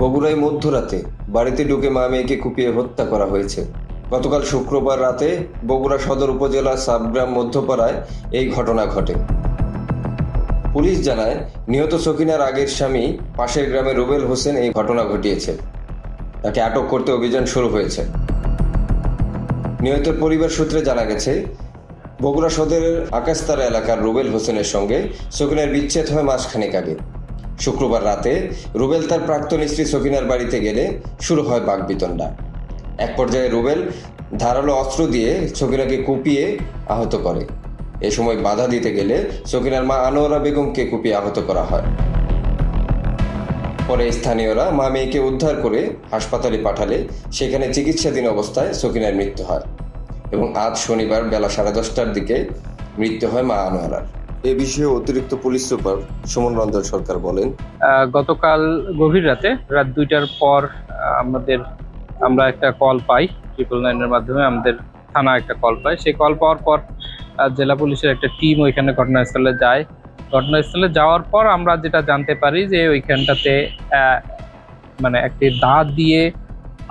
বগুড়ায় মধ্যরাতে বাড়িতে ঢুকে মা মেয়েকে কুপিয়ে হত্যা করা হয়েছে। গতকাল শুক্রবার রাতে বগুড়া সদর উপজেলার সাবগ্রাম মধ্যপাড়ায় এই ঘটনা ঘটে। পুলিশ জানায়, নিহত সকিনার আগের স্বামী পাশের গ্রামে রুবেল হোসেন এই ঘটনা ঘটিয়েছে। তাকে আটক করতে অভিযান শুরু হয়েছে। নিহতের পরিবার সূত্রে জানা গেছে, বগুড়া সদরের আকাশতারা এলাকার রুবেল হোসেনের সঙ্গে সকিনার বিচ্ছেদ হয় মাসখানেক আগে। শুক্রবার রাতে রুবেল তার প্রাক্তন স্ত্রী সকিনার বাড়িতে গেলে শুরু হয় বাগবিতণ্ডা এক পর্যায়ে রুবেল ধারালো অস্ত্র দিয়ে সকিনাকে কুপিয়ে আহত করে। এ সময় বাধা দিতে গেলে সকিনার মা আনোয়ারা বেগমকে কুপিয়ে আহত করা হয়। পরে স্থানীয়রা মা মেয়েকে উদ্ধার করে হাসপাতালে পাঠালে সেখানে চিকিৎসাধীন অবস্থায় সকিনার মৃত্যু হয় এবং আজ শনিবার বেলা সাড়ে দশটার দিকে মৃত্যু হয় মা আনোয়ারার। এ বিষয়ে অতিরিক্ত পুলিশ সুপার সুমন রঞ্জন সরকার বলেন গতকাল গভীর রাতে, রাত দুইটার পর আমাদের, আমরা একটা কল পাই ট্রিপল নাইনের মাধ্যমে আমাদের থানা একটা কল পাই। সেই কল পাওয়ার পর জেলা পুলিশের একটা টিম ওইখানে ঘটনাস্থলে যায়। ঘটনাস্থলে যাওয়ার পর আমরা যেটা জানতে পারি যে ওইখানটাতে মানে একটি দাঁত দিয়ে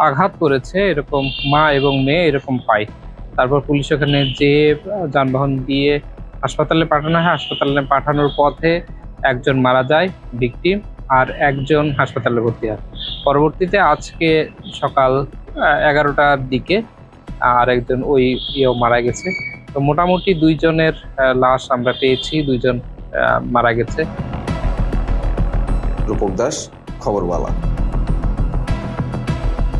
আঘাত করেছে এরকম মা এবং মেয়ে এরকম পাই। তারপর পুলিশ ওখানে যে যানবাহন দিয়ে হাসপাতালে পাঠানো হয়, হাসপাতালে পাঠানোর পথে একজন মারা যায় ভিকটিম আর একজন হাসপাতালে ভর্তি হয়। পরবর্তীতে আজকে সকাল এগারোটার দিকে আর একজন ওই ইয়েও মারা গেছে। তো মোটামুটি দুইজনের লাশ আমরা পেয়েছি, দুইজন মারা গেছে। রূপক দাস, খবরওয়ালা।